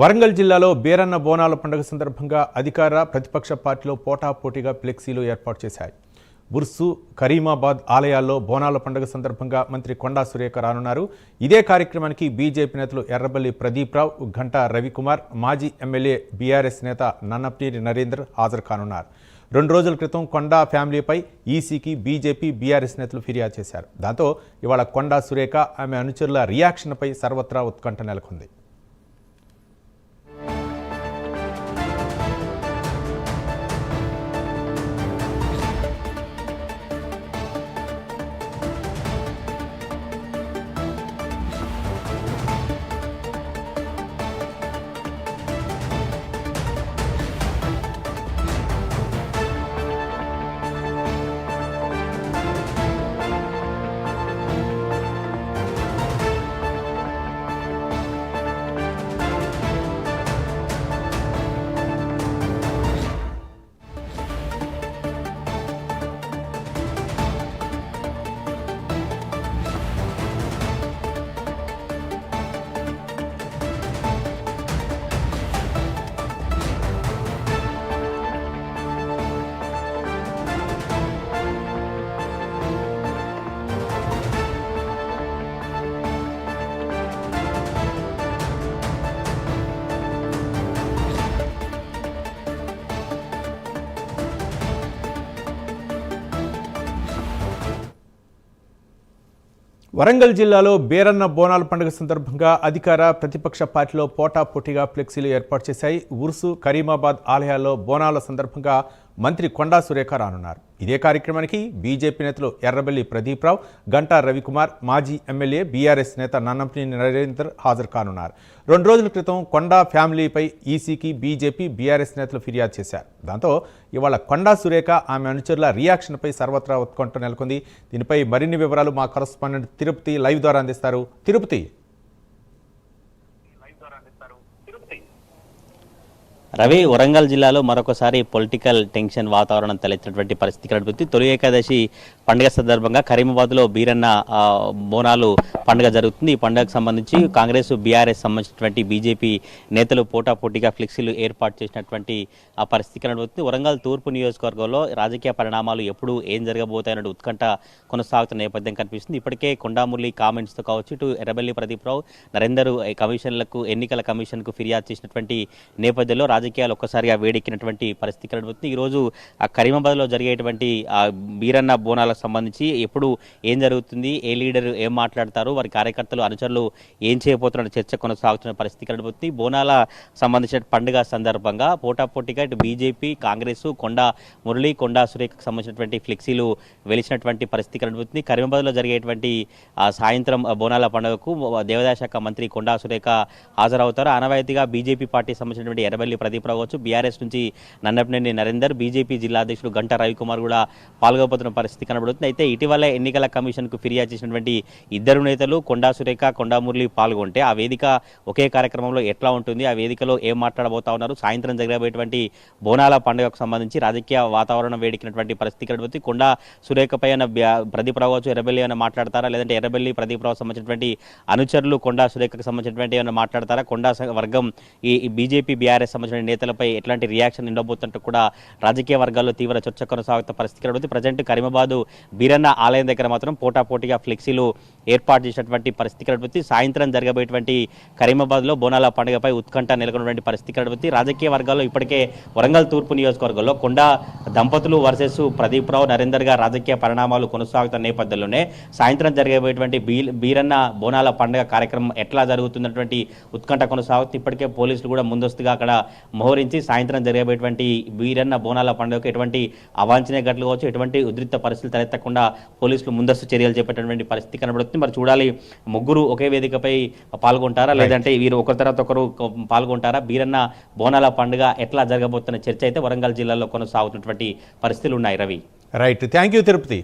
వరంగల్ జిల్లాలో బేరన్న బోనాల పండుగ సందర్భంగా అధికార ప్రతిపక్ష పార్టీలో పోటాపోటీగా ఫ్లెక్సీలు ఏర్పాటు చేశాయి. బుర్సు కరీమాబాద్ ఆలయాల్లో బోనాల పండుగ సందర్భంగా మంత్రి కొండా సురేఖ రానున్నారు. ఇదే కార్యక్రమానికి బీజేపీ నేతలు ఎర్రబల్లి ప్రదీప్ రావు గంటా రవికుమార్ మాజీ ఎమ్మెల్యే బీఆర్ఎస్ నేత నన్నపనేని నరేందర్ హాజరు కానున్నారు. రెండు రోజుల క్రితం కొండా ఫ్యామిలీపై ఈసీకి బీజేపీ బీఆర్ఎస్ నేతలు ఫిర్యాదు చేశారు. దాంతో ఇవాళ కొండా సురేఖ ఆమె అనుచరుల రియాక్షన్పై సర్వత్రా ఉత్కంఠ నెలకొంది. వరంగల్ జిల్లాలో బేరన్న బోనాల పండుగ సందర్భంగా అధికార ప్రతిపక్ష పార్టీలో పోటాపోటీగా ఫ్లెక్సీలు ఏర్పాటు చేశాయి. ఉర్సు కరీమాబాద్ ఆలయాల్లో బోనాల సందర్భంగా మంత్రి కొండా సురేఖ రానున్నారు. ఇదే కార్యక్రమానికి బీజేపీ నేతలు ఎర్రబెల్లి ప్రదీప్రావు గంటా రవికుమార్ మాజీ ఎమ్మెల్యే బీఆర్ఎస్ నేత నన్నంపనేని నరేందర్ హాజరు కానున్నారు. రెండు రోజుల క్రితం కొండా ఫ్యామిలీపై ఈసీకి బీజేపీ బీఆర్ఎస్ నేతలు ఫిర్యాదు చేశారు. దాంతో ఇవాళ కొండా సురేఖ ఆమె అనుచరుల రియాక్షన్పై సర్వత్రా ఉత్కంఠ నెలకొంది. దీనిపై మరిన్ని వివరాలు మా కరస్పాండెంట్ తిరుపతి లైవ్ ద్వారా అందిస్తారు. తిరుపతి రవి వరంగల్ జిల్లాలో మరొకసారి పొలిటికల్ టెన్షన్ వాతావరణం తలెత్తినటువంటి పరిస్థితి కనిపిస్తుంది తొలి ఏకాదశి పండుగ సందర్భంగా కరీమాబాద్లో బీరన్న బోనాలు పండుగ జరుగుతుంది. ఈ పండుగకు సంబంధించి కాంగ్రెస్ బీఆర్ఎస్ సంబంధించినటువంటి బీజేపీ నేతలు పోటాపోటీగా ఫ్లెక్సీలు ఏర్పాటు చేసినటువంటి ఆ పరిస్థితి కనబడుతుంది వరంగల్ తూర్పు నియోజకవర్గంలో రాజకీయ పరిణామాలు ఎప్పుడు ఏం జరగబోతాయన్న ఉత్కంఠ కొనసాగుతున్న నేపథ్యం కనిపిస్తుంది. ఇప్పటికే కొండామురళి కామెంట్స్తో కావచ్చు ఇటు ఎర్రబెల్లి ప్రదీప్ రావు నరేందర్ కమిషన్లకు ఎన్నికల కమిషన్కు ఫిర్యాదు చేసినటువంటి నేపథ్యంలో రాజకీయాలు ఒక్కసారిగా వేడెక్కినటువంటి పరిస్థితి కనబడుతుంది. ఈరోజు ఆ కరీమాబాద్లో జరిగేటువంటి ఆ బీరన్న బోనాలకు సంబంధించి ఎప్పుడు ఏం జరుగుతుంది ఏ లీడర్ ఏం మాట్లాడతారు వారి కార్యకర్తలు అనుచరులు ఏం చేయబోతున్న చర్చ కొనసాగుతున్న పరిస్థితి కనబడుతుంది. బోనాల సంబంధించిన పండుగ సందర్భంగా పోటాపోటీగా ఇటు బీజేపీ కాంగ్రెస్ కొండా మురళి కొండా సురేఖకు సంబంధించినటువంటి ఫ్లెక్సీలు వెలిచినటువంటి పరిస్థితి కనబడుతుంది. కరీమాబాద్లో జరిగేటువంటి ఆ సాయంత్రం బోనాల పండుగకు దేవాదాయ శాఖ మంత్రి కొండా సురేఖ హాజరవుతారు. ఆనవాయితీగా బీజేపీ పార్టీ సంబంధించినటువంటి ఎర్రబెల్లి ప్రదేశం ప్రదీప్రావు కావచ్చు బీఆర్ఎస్ నుంచి నన్నపనేని నరేందర్ బీజేపీ జిల్లా అధ్యక్షుడు గంటా రవికుమార్ కూడా పాల్గొపోతున్న పరిస్థితి కనబడుతుంది. అయితే ఇటీవల ఎన్నికల కమిషన్కు ఫిర్యాదు చేసినటువంటి ఇద్దరు నేతలు కొండా సురేఖ కొండా మురళి పాల్గొంటే ఆ వేదిక ఒకే కార్యక్రమంలో ఎట్లా ఉంటుంది? ఆ వేదికలో ఏం మాట్లాడబోతా ఉన్నారు? సాయంత్రం జరగబోయేటువంటి బోనాల పండుగకు సంబంధించి రాజకీయ వాతావరణం వేడికినటువంటి పరిస్థితి కనబడుతుంది. కొండా సురేఖపై అయిన బ్యా- కావచ్చు ఎర్రబెల్లి ఏమైనా మాట్లాడతారా? లేదంటే ఎర్రబెల్లి ప్రదీప్రావు సంబంధించినటువంటి అనుచరులు కొండా సురేఖకు సంబంధించినటువంటి ఏమైనా మాట్లాడతారా? కొండా వర్గం ఈ ఈ బీజేపీ బీఆర్ఎస్ సంబంధించిన నేతలపై ఎట్లాంటి రియాక్షన్ ఉండబోతుంటూ కూడా రాజకీయ వర్గాల్లో తీవ్ర చర్చ కొనసాగుతున్న పరిస్థితి ఉంది ప్రజెంట్ కరీమాబాద్ బీరన్న ఆలయం దగ్గర మాత్రం పోటాపోటీగా ఫ్లెక్సీలు ఏర్పాటు చేసినటువంటి పరిస్థితి కనబడుతుంది. సాయంత్రం జరగబోయేటువంటి కరీమాబాద్లో బోనాల పండుగపై ఉత్కంఠ నెలకొన్నటువంటి పరిస్థితి కనబడుతుంది. రాజకీయ వర్గాల్లో ఇప్పటికే వరంగల్ తూర్పు నియోజకవర్గంలో కొండ దంపతులు వర్సెస్ ప్రదీప్ రావు నరేందర్ గారు రాజకీయ పరిణామాలు కొనసాగుతున్న నేపథ్యంలోనే సాయంత్రం జరగబోయేటువంటి బీరన్న బోనాల పండుగ కార్యక్రమం ఎట్లా జరుగుతున్నటువంటి ఉత్కంఠ కొనసాగుతుంది. ఇప్పటికే పోలీసులు కూడా ముందస్తుగా అక్కడ మోహరించి సాయంత్రం జరగబోయేటువంటి వీరన్న బోనాల పండుగకు ఎటువంటి అవాంఛనీయ ఘటనలు కావచ్చు ఎటువంటి ఉద్రిక్త పరిస్థితులు తలెత్తకుండా పోలీసులు ముందస్తు చర్యలు చేపట్టేటువంటి పరిస్థితి కనబడుతుంది. మరి చూడాలి ముగ్గురు ఒకే వేదికపై పాల్గొంటారా? లేదంటే వీరు ఒకరి తర్వాత ఒకరు పాల్గొంటారా? బీరన్న బోనాల పండుగ ఎట్లా జరగబోతున్న చర్చ అయితే వరంగల్ జిల్లాలో కొనసాగుతున్నటువంటి పరిస్థితులు ఉన్నాయి. Ravi. Right thank you Tirupati